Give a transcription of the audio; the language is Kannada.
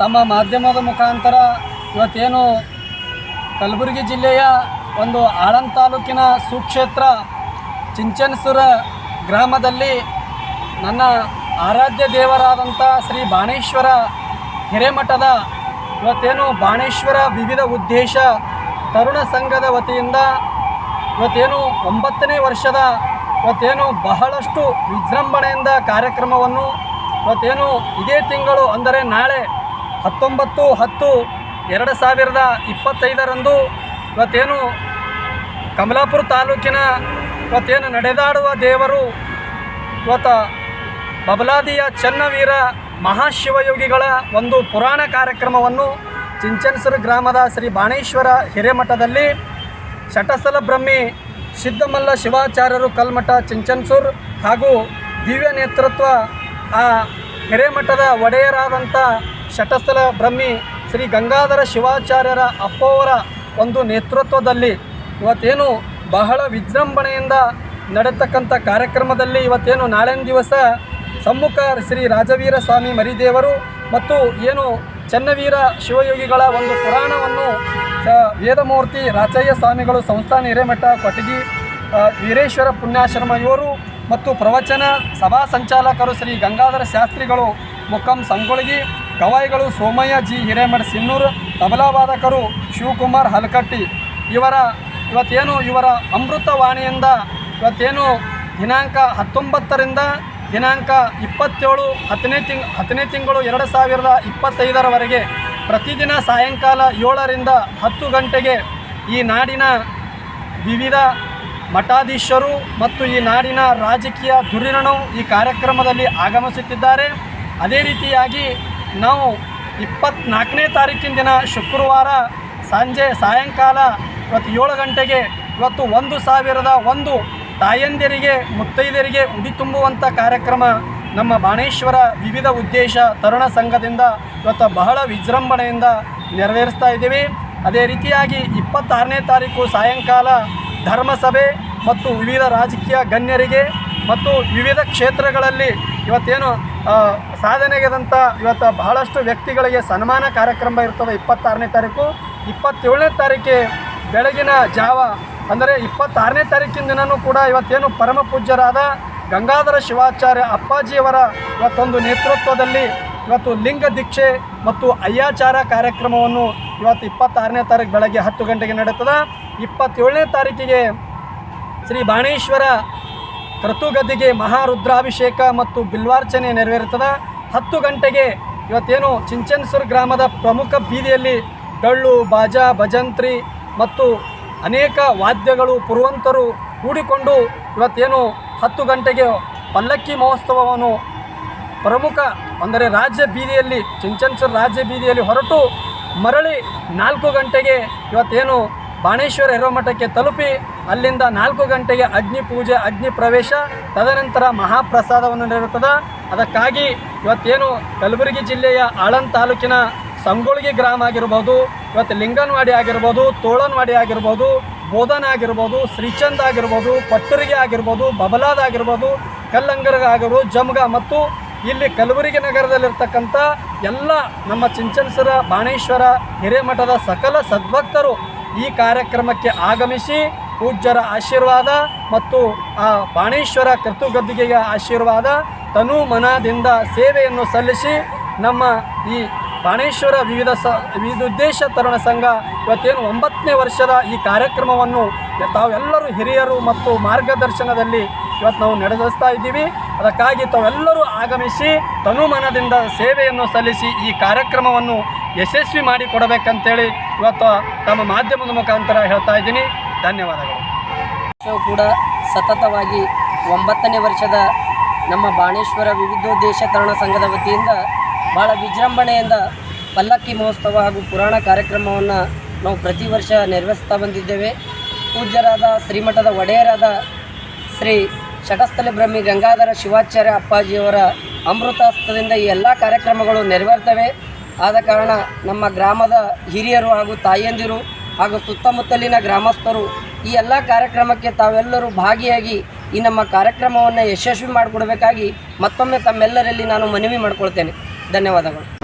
ತಮ್ಮ ಮಾಧ್ಯಮದ ಮುಖಾಂತರ ಇವತ್ತೇನು ಕಲಬುರಗಿ ಜಿಲ್ಲೆಯ ಒಂದು ಆಳಂದ ತಾಲೂಕಿನ ಸುಕ್ಷೇತ್ರ ಚಿಂಚನಸುರ ಗ್ರಾಮದಲ್ಲಿ ನನ್ನ ಆರಾಧ್ಯ ದೇವರಾದಂಥ ಶ್ರೀ ಬಾಣೇಶ್ವರ ಹಿರೇಮಠದ ಇವತ್ತೇನು ಬಾಣೇಶ್ವರ ವಿವಿಧ ಉದ್ದೇಶ ತರುಣ ಸಂಘದ ವತಿಯಿಂದ ಇವತ್ತೇನು ಒಂಬತ್ತನೇ ವರ್ಷದ ಇವತ್ತೇನು ಬಹಳಷ್ಟು ವಿಜೃಂಭಣೆಯಿಂದ ಕಾರ್ಯಕ್ರಮವನ್ನು ಇವತ್ತೇನು ಇದೇ ತಿಂಗಳು ಅಂದರೆ ನಾಳೆ ಹತ್ತೊಂಬತ್ತು, ಹತ್ತು, ಎರಡು ಸಾವಿರದ ಇಪ್ಪತ್ತೈದರಂದು ಇವತ್ತೇನು ಕಮಲಾಪುರ ತಾಲೂಕಿನ ಇವತ್ತೇನು ನಡೆದಾಡುವ ದೇವರು ಇವತ್ತು ಬಬಲಾದಿಯ ಚನ್ನವೀರ ಮಹಾಶಿವಯೋಗಿಗಳ ಒಂದು ಪುರಾಣ ಕಾರ್ಯಕ್ರಮವನ್ನು ಚಿಂಚನ್ಸೂರು ಗ್ರಾಮದ ಶ್ರೀ ಬಾಣೇಶ್ವರ ಹಿರೇಮಠದಲ್ಲಿ ಶಟಸಲ ಬ್ರಹ್ಮಿ ಸಿದ್ದಮಲ್ಲ ಶಿವಾಚಾರ್ಯರು ಕಲ್ಮಠ ಚಿಂಚನಸೂರ್ ಹಾಗೂ ದಿವ್ಯ ನೇತೃತ್ವ ಆ ಹಿರೇಮಠದ ಒಡೆಯರಾದಂಥ ಶಟಸ್ಥಲ ಬ್ರಹ್ಮಿ ಶ್ರೀ ಗಂಗಾಧರ ಶಿವಾಚಾರ್ಯರ ಅಪ್ಪವರ ಒಂದು ನೇತೃತ್ವದಲ್ಲಿ ಇವತ್ತೇನು ಬಹಳ ವಿಜೃಂಭಣೆಯಿಂದ ನಡೆತಕ್ಕಂಥ ಕಾರ್ಯಕ್ರಮದಲ್ಲಿ ಇವತ್ತೇನು ನಾಳಿನ ದಿವಸ ಸಮ್ಮುಖ ಶ್ರೀ ರಾಜವೀರ ಸ್ವಾಮಿ ಮರಿದೇವರು ಮತ್ತು ಏನು ಚನ್ನವೀರ ಶಿವಯೋಗಿಗಳ ಒಂದು ಪುರಾಣವನ್ನು ವೇದಮೂರ್ತಿ ರಾಚಯ್ಯ ಸ್ವಾಮಿಗಳು ಸಂಸ್ಥಾನ ಹಿರೇಮಠ ಕೊಟಗಿ ವೀರೇಶ್ವರ ಪುಣ್ಯಾಶ್ರಮ ಇವರು ಮತ್ತು ಪ್ರವಚನ ಸಭಾ ಸಂಚಾಲಕರು ಶ್ರೀ ಗಂಗಾಧರ ಶಾಸ್ತ್ರಿಗಳು ಮುಖಂ ಸಂಗೊಳಗಿ ಗವಾಯಿಗಳು ಸೋಮಯ್ಯ ಜಿ ಹಿರೇಮಠ ಸಿನ್ನೂರು ತಬಲಾವಾದಕರು ಶಿವಕುಮಾರ್ ಹಲಕಟ್ಟಿ. ಇವರ ಇವತ್ತೇನು ಇವರ ಅಮೃತವಾಣಿಯಿಂದ ಇವತ್ತೇನು ದಿನಾಂಕ ಹತ್ತೊಂಬತ್ತರಿಂದ ದಿನಾಂಕ ಇಪ್ಪತ್ತೇಳು ಹತ್ತನೇ ತಿಂಗ್, ಹತ್ತನೇ ತಿಂಗಳು ಎರಡು ಸಾವಿರದ ಇಪ್ಪತ್ತೈದರವರೆಗೆ ಪ್ರತಿದಿನ ಸಾಯಂಕಾಲ ಏಳರಿಂದ ಹತ್ತು ಗಂಟೆಗೆ ಈ ನಾಡಿನ ವಿವಿಧ ಮಠಾಧೀಶರು ಮತ್ತು ಈ ನಾಡಿನ ರಾಜಕೀಯ ಧುರೀಣರು ಈ ಕಾರ್ಯಕ್ರಮದಲ್ಲಿ ಆಗಮಿಸುತ್ತಿದ್ದಾರೆ. ಅದೇ ರೀತಿಯಾಗಿ ನಾವು ಇಪ್ಪತ್ತ್ನಾಲ್ಕನೇ ತಾರೀಕಿನ ದಿನ ಶುಕ್ರವಾರ ಸಂಜೆ ಸಾಯಂಕಾಲ ಇವತ್ತು ಏಳು ಗಂಟೆಗೆ ಇವತ್ತು ಒಂದು ಸಾವಿರದ ಒಂದು ತಾಯಂದಿರಿಗೆ, ಮುತ್ತೈದೆಯರಿಗೆ ಉಡಿ ತುಂಬುವಂಥ ಕಾರ್ಯಕ್ರಮ ನಮ್ಮ ಬಾಣೇಶ್ವರ ವಿವಿಧ ಉದ್ದೇಶ ತರುಣ ಸಂಘದಿಂದ ಇವತ್ತು ಬಹಳ ವಿಜೃಂಭಣೆಯಿಂದ ನೆರವೇರಿಸ್ತಾ ಇದ್ದೀವಿ. ಅದೇ ರೀತಿಯಾಗಿ ಇಪ್ಪತ್ತಾರನೇ ತಾರೀಕು ಸಾಯಂಕಾಲ ಧರ್ಮಸಭೆ ಮತ್ತು ವಿವಿಧ ರಾಜಕೀಯ ಗಣ್ಯರಿಗೆ ಮತ್ತು ವಿವಿಧ ಕ್ಷೇತ್ರಗಳಲ್ಲಿ ಇವತ್ತೇನು ಸಾಧನೆಗೆದಂಥ ಇವತ್ತು ಬಹಳಷ್ಟು ವ್ಯಕ್ತಿಗಳಿಗೆ ಸನ್ಮಾನ ಕಾರ್ಯಕ್ರಮ ಇರ್ತದೆ ಇಪ್ಪತ್ತಾರನೇ ತಾರೀಕು. ಇಪ್ಪತ್ತೇಳನೇ ತಾರೀಕೆ ಬೆಳಗಿನ ಜಾವ, ಅಂದರೆ ಇಪ್ಪತ್ತಾರನೇ ತಾರೀಕಿನ ದಿನವೂ ಕೂಡ ಇವತ್ತೇನು ಪರಮ ಪೂಜ್ಯರಾದ ಗಂಗಾಧರ ಶಿವಾಚಾರ್ಯ ಅಪ್ಪಾಜಿಯವರ ಇವತ್ತೊಂದು ನೇತೃತ್ವದಲ್ಲಿ ಇವತ್ತು ಲಿಂಗ ದೀಕ್ಷೆ ಮತ್ತು ಅಯ್ಯಾಚಾರ ಕಾರ್ಯಕ್ರಮವನ್ನು ಇವತ್ತು ಇಪ್ಪತ್ತಾರನೇ ತಾರೀಕು ಬೆಳಗ್ಗೆ ಹತ್ತು ಗಂಟೆಗೆ ನಡೀತದೆ. ಇಪ್ಪತ್ತೇಳನೇ ತಾರೀಕಿಗೆ ಶ್ರೀ ಬಾಣೇಶ್ವರ ಕರ್ತುಗದ್ದಿಗೆ ಮಹಾರುದ್ರಾಭಿಷೇಕ ಮತ್ತು ಬಿಲ್ವಾರ್ಚನೆ ನೆರವೇರುತ್ತದೆ. ಹತ್ತು ಗಂಟೆಗೆ ಇವತ್ತೇನು ಚಿಂಚನ್ಸೂರು ಗ್ರಾಮದ ಪ್ರಮುಖ ಬೀದಿಯಲ್ಲಿ ಡಳ್ಳು, ಬಾಜಾ, ಭಜಂತ್ರಿ ಮತ್ತು ಅನೇಕ ವಾದ್ಯಗಳು ಪುರುವಂತರು ಕೂಡಿಕೊಂಡು ಇವತ್ತೇನು ಹತ್ತು ಗಂಟೆಗೆ ಪಲ್ಲಕ್ಕಿ ಮಹೋತ್ಸವವನ್ನು ಪ್ರಮುಖ ಅಂದರೆ ರಾಜ್ಯ ಬೀದಿಯಲ್ಲಿ, ಚಿಂಚನ್ಸೂರು ರಾಜ್ಯ ಬೀದಿಯಲ್ಲಿ ಹೊರಟು ಮರಳಿ ನಾಲ್ಕು ಗಂಟೆಗೆ ಇವತ್ತೇನು ಬಾಣೇಶ್ವರ ಹೆರೋಮಠಕ್ಕೆ ತಲುಪಿ ಅಲ್ಲಿಂದ ನಾಲ್ಕು ಗಂಟೆಗೆ ಅಗ್ನಿ ಪೂಜೆ, ಅಗ್ನಿ ಪ್ರವೇಶ, ತದನಂತರ ಮಹಾಪ್ರಸಾದವನ್ನು ನೀಡುತ್ತದೆ ಅದಕ್ಕಾಗಿ ಇವತ್ತೇನು ಕಲಬುರಗಿ ಜಿಲ್ಲೆಯ ಆಳನ್ ತಾಲೂಕಿನ ಸಂಗೊಳ್ಗಿ ಗ್ರಾಮ ಆಗಿರ್ಬೋದು, ಇವತ್ತು ಲಿಂಗನವಾಡಿ ಆಗಿರ್ಬೋದು, ತೋಳನವಾಡಿ ಆಗಿರ್ಬೋದು ಬೋಧನ ಆಗಿರ್ಬೋದು, ಶ್ರೀಚಂದ್ ಆಗಿರ್ಬೋದು, ಪಟ್ಟರಿಗೆ ಆಗಿರ್ಬೋದು, ಬಬಲಾದ್ ಆಗಿರ್ಬೋದು ಕಲ್ಲಂಗರ್ಗ ಆಗಿರ್ಬೋದು ಜಮ್ಗ ಮತ್ತು ಇಲ್ಲಿ ಕಲಬುರಗಿ ನಗರದಲ್ಲಿರ್ತಕ್ಕಂಥ ಎಲ್ಲ ನಮ್ಮ ಚಿಂಚನಸರ, ಬಾಣೇಶ್ವರ, ಹಿರೇಮಠದ ಸಕಲ ಸದ್ಭಕ್ತರು ಈ ಕಾರ್ಯಕ್ರಮಕ್ಕೆ ಆಗಮಿಸಿ ಪೂಜ್ಯರ ಆಶೀರ್ವಾದ ಮತ್ತು ಆ ಬಾಣೇಶ್ವರ ಕರ್ತುಗದ್ದಿಗೆಯ ಆಶೀರ್ವಾದ ತನು ಮನದಿಂದ ಸೇವೆಯನ್ನು ಸಲ್ಲಿಸಿ ನಮ್ಮ ಈ ಬಾಣೇಶ್ವರ ವಿವಿಧ ಸ ವಿವಿಧ ಉದ್ದೇಶ ತರುಣ ಸಂಘ ಇವತ್ತೇನು ಒಂಬತ್ತನೇ ವರ್ಷದ ಈ ಕಾರ್ಯಕ್ರಮವನ್ನು ತಾವೆಲ್ಲರೂ ಹಿರಿಯರು ಮತ್ತು ಮಾರ್ಗದರ್ಶನದಲ್ಲಿ ಇವತ್ತು ನಾವು ನಡೆಸ್ತಾ ಇದ್ದೀವಿ. ಅದಕ್ಕಾಗಿ ತಾವೆಲ್ಲರೂ ಆಗಮಿಸಿ ತನುಮನದಿಂದ ಸೇವೆಯನ್ನು ಸಲ್ಲಿಸಿ ಈ ಕಾರ್ಯಕ್ರಮವನ್ನು ಯಶಸ್ವಿ ಮಾಡಿಕೊಡಬೇಕಂತೇಳಿ ಇವತ್ತು ತಮ್ಮ ಮಾಧ್ಯಮದ ಮುಖಾಂತರ ಹೇಳ್ತಾ ಇದ್ದೀನಿ. ಧನ್ಯವಾದಗಳು. ಕೂಡ ಸತತವಾಗಿ ಒಂಬತ್ತನೇ ವರ್ಷದ ನಮ್ಮ ಬಾಣೇಶ್ವರ ವಿವಿಧೋದ್ದೇಶ ತರಣ ಸಂಘದ ವತಿಯಿಂದ ಭಾಳ ವಿಜೃಂಭಣೆಯಿಂದ ಪಲ್ಲಕ್ಕಿ ಮಹೋತ್ಸವ ಹಾಗೂ ಪುರಾಣ ಕಾರ್ಯಕ್ರಮವನ್ನು ನಾವು ಪ್ರತಿ ವರ್ಷ ನೆರವೇರಿಸ್ತಾ ಬಂದಿದ್ದೇವೆ. ಪೂಜ್ಯರಾದ ಶ್ರೀಮಠದ ಒಡೆಯರಾದ ಶ್ರೀ ಶಟಸ್ಥಲಿ ಬ್ರಹ್ಮಿ ಗಂಗಾಧರ ಶಿವಾಚಾರ್ಯ ಅಪ್ಪಾಜಿಯವರ ಅಮೃತಾಸ್ತದಿಂದ ಈ ಎಲ್ಲ ಕಾರ್ಯಕ್ರಮಗಳು ನೆರವೇರ್ತವೆ. ಆದ ಕಾರಣ ನಮ್ಮ ಗ್ರಾಮದ ಹಿರಿಯರು ಹಾಗೂ ತಾಯಂದಿರು ಹಾಗೂ ಸುತ್ತಮುತ್ತಲಿನ ಗ್ರಾಮಸ್ಥರು, ಈ ಎಲ್ಲ ಕಾರ್ಯಕ್ರಮಕ್ಕೆ ತಾವೆಲ್ಲರೂ ಭಾಗಿಯಾಗಿ ಈ ನಮ್ಮ ಕಾರ್ಯಕ್ರಮವನ್ನು ಯಶಸ್ವಿ ಮಾಡಿಕೊಡಬೇಕಾಗಿ ಮತ್ತೊಮ್ಮೆ ತಮ್ಮೆಲ್ಲರಲ್ಲಿ ನಾನು ಮನವಿ ಮಾಡಿಕೊಳ್ತೇನೆ. ಧನ್ಯವಾದಗಳು.